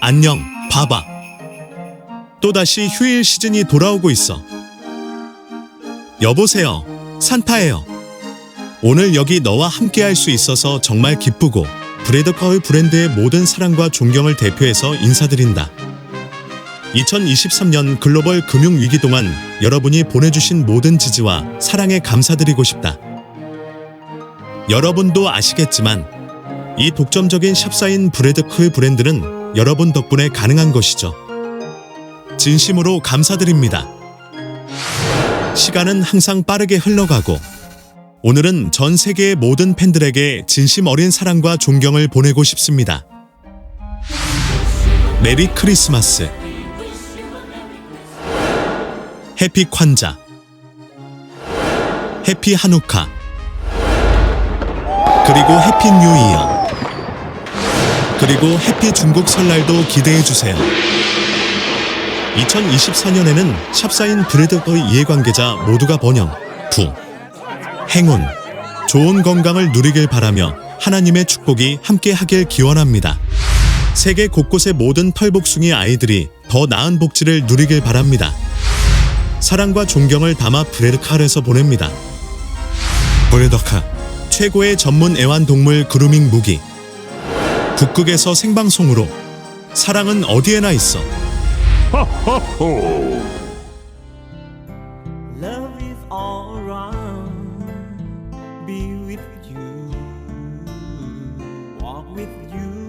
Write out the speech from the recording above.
안녕, 바바. 또다시 휴일 시즌이 돌아오고 있어. 여보세요, 산타예요. 오늘 여기 너와 함께 할 수 있어서 정말 기쁘고 브레드커의 브랜드의 모든 사랑과 존경을 대표해서 인사드린다. 2023년 글로벌 금융 위기 동안 여러분이 보내주신 모든 지지와 사랑에 감사드리고 싶다. 여러분도 아시겠지만 이 독점적인 샵사인 브레드크의 브랜드는 여러분 덕분에 가능한 것이죠. 진심으로 감사드립니다. 시간은 항상 빠르게 흘러가고 오늘은 전 세계의 모든 팬들에게 진심 어린 사랑과 존경을 보내고 싶습니다. 메리 크리스마스. 해피 콴자. 해피 하누카. 그리고 해피 뉴 이어. 그리고 해피 중국 설날도 기대해 주세요. 2024년에는 샵사인 브레드거의 이해관계자 모두가 번영, 부, 행운, 좋은 건강을 누리길 바라며 하나님의 축복이 함께 하길 기원합니다. 세계 곳곳의 모든 털복숭이 아이들이 더 나은 복지를 누리길 바랍니다. 사랑과 존경을 담아 브레드칼에서 보냅니다. 브레드칼, 최고의 전문 애완동물 그루밍 무기. 북극에서 생방송으로 사랑은 어디에나 있어. 호호호. Love is all around. Be with you. Walk with you.